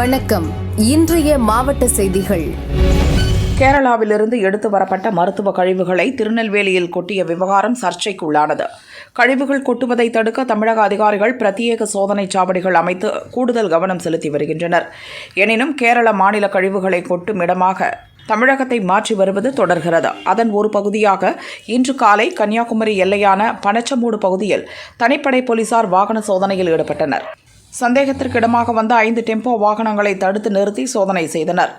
வணக்கம். இன்றைய மாவட்ட செய்திகள். கேரளாவிலிருந்து எடுத்து வரப்பட்ட மருத்துவ கழிவுகளை திருநெல்வேலியில் கொட்டிய விவகாரம் சர்ச்சைக்குள்ளானது. கழிவுகள் கொட்டுவதை தடுக்க தமிழக அதிகாரிகள் பிரத்யேக சோதனை சாவடிகள் அமைத்து கூடுதல் கவனம் செலுத்தி வருகின்றனர். எனினும் கேரள மாநில கழிவுகளை கொட்டும் இடமாக தமிழகத்தை மாற்றி வருவது தொடர்கிறது. அதன் ஒரு பகுதியாக இன்று காலை கன்னியாகுமரி எல்லையான பனச்சமூடு பகுதியில் தனிப்படை போலீசார் வாகன சோதனையில் ஈடுபட்டனர். சந்தேகத்திற்கிடமாக வந்த ஐந்து டெம்போ வாகனங்களை தடுத்து நிறுத்தி சோதனை செய்தனர்.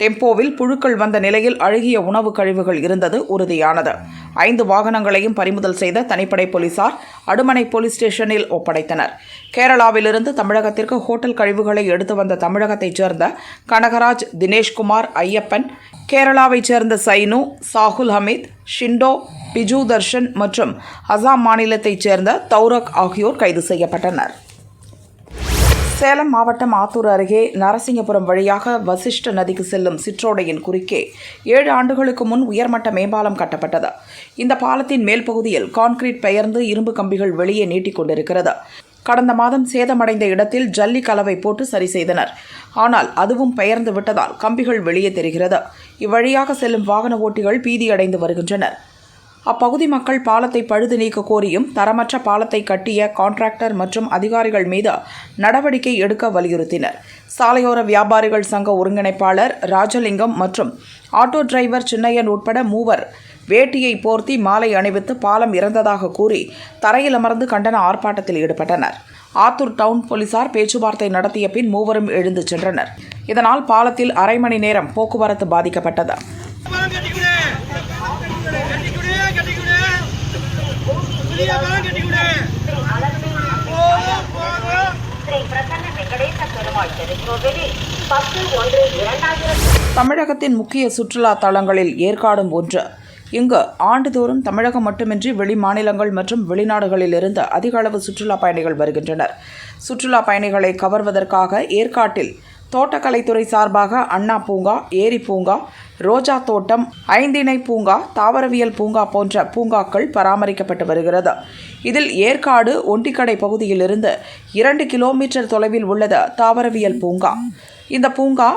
டெம்போவில் புழுக்கள் வந்த நிலையில் அழுகிய உணவு கழிவுகள் இருந்தது உறுதியானது. ஐந்து வாகனங்களையும் பறிமுதல் செய்த தனிப்படை போலீசார் அடுமனை போலீஸ் ஸ்டேஷனில் ஒப்படைத்தனர். கேரளாவிலிருந்து தமிழகத்திற்கு ஹோட்டல் கழிவுகளை எடுத்து வந்த தமிழகத்தைச் சேர்ந்த கனகராஜ் தினேஷ்குமார் ஐயப்பன் கேரளாவைச் சேர்ந்த சைனு சாகுல் ஹமீத் ஷிண்டோ பிஜு தர்ஷன் மற்றும் அசாம் மாநிலத்தைச் சேர்ந்த தௌரக் ஆகியோர் கைது செய்யப்பட்டனர். சேலம் மாவட்டம் ஆத்தூர் அருகே நரசிங்கபுரம் வழியாக வசிஷ்ட நதிக்கு செல்லும் சிற்றோடையின் குறுக்கே ஏழு ஆண்டுகளுக்கு முன் உயர்மட்ட மேம்பாலம் கட்டப்பட்டது. இந்த பாலத்தின் மேல் பகுதியில் கான்கிரீட் பெயர்ந்து இரும்பு கம்பிகள் வெளியே நீட்டிக்கொண்டிருக்கிறது கடந்த மாதம் சேதமடைந்த இடத்தில் ஜல்லி கலவை போட்டு சரி செய்தனர். ஆனால் அதுவும் பெயர்ந்து விட்டதால் கம்பிகள் வெளியே தெரிகிறது. இவ்வழியாக செல்லும் வாகன ஓட்டிகள் பீதியடைந்து வருகின்றனர். அப்பகுதி மக்கள் பாலத்தை பழுது நீக்க கோரியும் தரமற்ற பாலத்தை கட்டிய கான்ட்ராக்டர் மற்றும் அதிகாரிகள் மீது நடவடிக்கை எடுக்க வலியுறுத்தினர். சாலையோர வியாபாரிகள் சங்க ஒருங்கிணைப்பாளர் ராஜலிங்கம் மற்றும் ஆட்டோ டிரைவர் சின்னையன் உட்பட மூவர் வேட்டியை போர்த்தி மாலை அணிவித்து பாலம் இறந்ததாக கூறி தரையில் அமர்ந்து கண்டன ஆர்ப்பாட்டத்தில் ஈடுபட்டனர். ஆத்தூர் டவுன் போலீசார் பேச்சுவார்த்தை நடத்திய பின் மூவரும் எழுந்து சென்றனர். இதனால் பாலத்தில் அரை மணி நேரம் போக்குவரத்து பாதிக்கப்பட்டது. தமிழகத்தின் முக்கிய சுற்றுலா தலங்களில் ஏற்காடும் ஒன்று. இங்கு ஆண்டுதோறும் தமிழகம் மட்டுமின்றி வெளி மாநிலங்கள் மற்றும் வெளிநாடுகளிலிருந்து அதிக அளவு சுற்றுலா பயணிகள் வருகின்றனர். சுற்றுலா பயணிகளை கவர்வதற்காக ஏற்காட்டில் தோட்டக்கலைத்துறை சார்பாக அண்ணா பூங்கா ஏரி பூங்கா ரோஜா தோட்டம் ஐந்திணை பூங்கா தாவரவியல் பூங்கா போன்ற பூங்காக்கள் பராமரிக்கப்பட்டு வருகிறது. இதில் ஏற்காடு ஒண்டிக்கடை பகுதியிலிருந்து இரண்டு கிலோமீட்டர் தொலைவில் உள்ளது தாவரவியல் பூங்கா. இந்த பூங்கா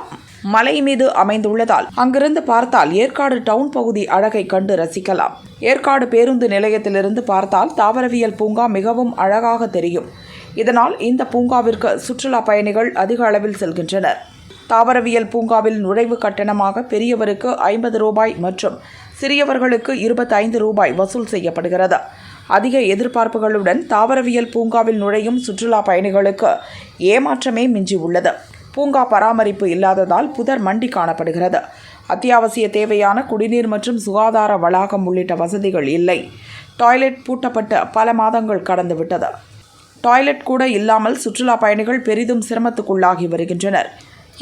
மலை மீது அமைந்துள்ளதால் அங்கிருந்து பார்த்தால் ஏற்காடு டவுன் பகுதி அழகை கண்டு ரசிக்கலாம். ஏற்காடு பேருந்து நிலையத்திலிருந்து பார்த்தால் தாவரவியல் பூங்கா மிகவும் அழகாக தெரியும். இதனால் இந்த பூங்காவிற்கு சுற்றுலா பயணிகள் அதிக அளவில் செல்கின்றனர். தாவரவியல் பூங்காவில் நுழைவு கட்டணமாக பெரியவருக்கு ஐம்பது ரூபாய் மற்றும் சிறியவர்களுக்கு இருபத்தைந்து ரூபாய் வசூல் செய்யப்படுகிறது. அதிக எதிர்பார்ப்புகளுடன் தாவரவியல் பூங்காவில் நுழையும் சுற்றுலா பயணிகளுக்கு ஏமாற்றமே மிஞ்சி உள்ளது பூங்கா பராமரிப்பு இல்லாததால் புதர் மண்டி காணப்படுகிறது. அத்தியாவசிய தேவையான குடிநீர் மற்றும் சுகாதார வளாகம் உள்ளிட்ட வசதிகள் இல்லை. டாய்லெட் பூட்டப்பட்டு பல மாதங்கள் கடந்துவிட்டது. டாய்லெட் கூட இல்லாமல் சுற்றுலா பயணிகள் பெரிதும் சிரமத்துக்குள்ளாகி வருகின்றனர்.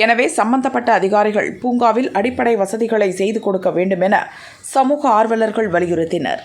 எனவே சம்பந்தப்பட்ட அதிகாரிகள் பூங்காவில் அடிப்படை வசதிகளை செய்து கொடுக்க வேண்டும் என சமூக ஆர்வலர்கள் வலியுறுத்தினர்.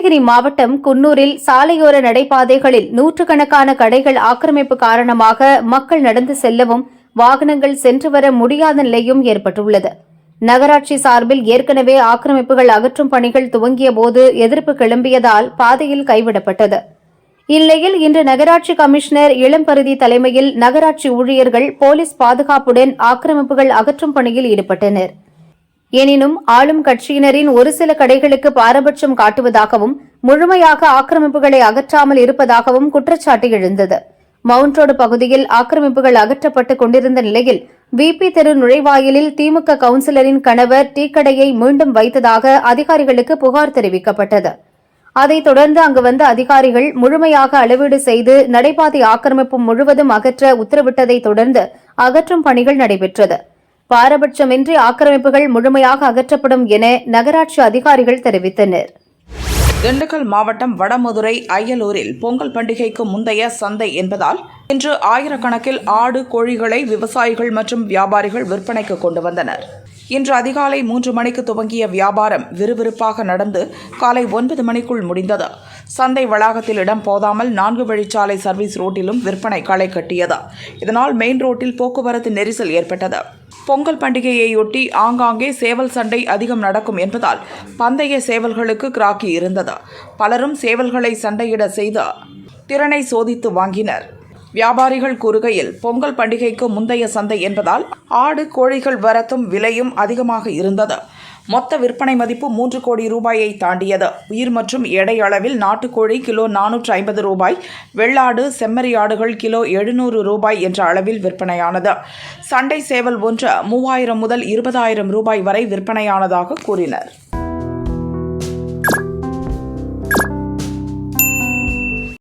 நீலகிரி மாவட்டம் குன்னூரில் சாலையோர நடைபாதைகளில் நூற்றுக்கணக்கான கடைகள் ஆக்கிரமிப்பு காரணமாக மக்கள் நடந்து செல்லவும் வாகனங்கள் சென்று வர முடியாத நிலையும் ஏற்பட்டுள்ளது. நகராட்சி சார்பில் ஏற்கனவே ஆக்கிரமிப்புகள் அகற்றும் பணிகள் துவங்கிய போது எதிர்ப்பு கிளம்பியதால் பாதையில் கைவிடப்பட்டது. இந்நிலையில் இன்று நகராட்சி கமிஷனர் இளம்பருதி தலைமையில் நகராட்சி ஊழியர்கள் போலீஸ் பாதுகாப்புடன் ஆக்கிரமிப்புகள் அகற்றும் பணியில் ஈடுபட்டனர். எனினும் ஆளும் கட்சியினரின் ஒரு சில கடைகளுக்கு பாரபட்சம் காட்டுவதாகவும் முழுமையாக ஆக்கிரமிப்புகளை அகற்றாமல் இருப்பதாகவும் குற்றச்சாட்டு எழுந்தது. மவுண்ட் ரோடு பகுதியில் ஆக்கிரமிப்புகள் அகற்றப்பட்டுக் கொண்டிருந்த நிலையில் விபி தெரு நுழைவாயிலில் திமுக கவுன்சிலரின் கணவர் டீக்கடையை மீண்டும் வைத்ததாக அதிகாரிகளுக்கு புகார் தெரிவிக்கப்பட்டது. அதைத் தொடர்ந்து அங்கு வந்த அதிகாரிகள் முழுமையாக அளவீடு செய்து நடைபாதை ஆக்கிரமிப்பு முழுவதும் அகற்ற உத்தரவிட்டதைத் தொடர்ந்து அகற்றும் பணிகள் நடைபெற்றது. பாரபட்சமின்றி ஆக்கிரமிப்புகள் முழுமையாக அகற்றப்படும் என நகராட்சி அதிகாரிகள் தெரிவித்தனர். திண்டுக்கல் மாவட்டம் வடமதுரை அய்யலூரில் பொங்கல் பண்டிகைக்கு முந்தைய சந்தை என்பதால் இன்று ஆயிரக்கணக்கில் ஆடு கோழிகளை விவசாயிகள் மற்றும் வியாபாரிகள் விற்பனைக்கு கொண்டு வந்தனர். இன்று அதிகாலை மூன்று மணிக்கு துவங்கிய வியாபாரம் விறுவிறுப்பாக நடந்து காலை ஒன்பது மணிக்குள் முடிந்தது. சந்தை வளாகத்தில் இடம் போதாமல் நான்கு வழிச்சாலை சர்வீஸ் ரோட்டிலும் விற்பனை களை கட்டியது. இதனால் மெயின் ரோட்டில் போக்குவரத்து நெரிசல் ஏற்பட்டது. பொங்கல் பண்டிகையையொட்டி ஆங்காங்கே சேவல் சண்டை அதிகம் நடக்கும் என்பதால் பந்தய சேவல்களுக்கு கிராக்கி இருந்தது. பலரும் சேவல்களை சண்டையிட செய்த திறனை சோதித்து வாங்கினர். வியாபாரிகள் கூறுகையில் பொங்கல் பண்டிகைக்கு முந்தைய சந்தை என்பதால் ஆடு கோழிகள் வரத்தும் விலையும் அதிகமாக இருந்தது. மொத்த விற்பனை மதிப்பு மூன்று கோடி ரூபாயை தாண்டியது. உயிர் மற்றும் எடை அளவில் நாட்டுக்கோழி கிலோ நானூற்று ஐம்பது ரூபாய் வெள்ளாடு செம்மறி ஆடுகள் கிலோ எழுநூறு ரூபாய் என்ற அளவில் விற்பனையானது. சண்டை சேவல் ஒன்று மூவாயிரம் முதல் இருபதாயிரம் ரூபாய் வரை விற்பனையானதாக கூறினர்.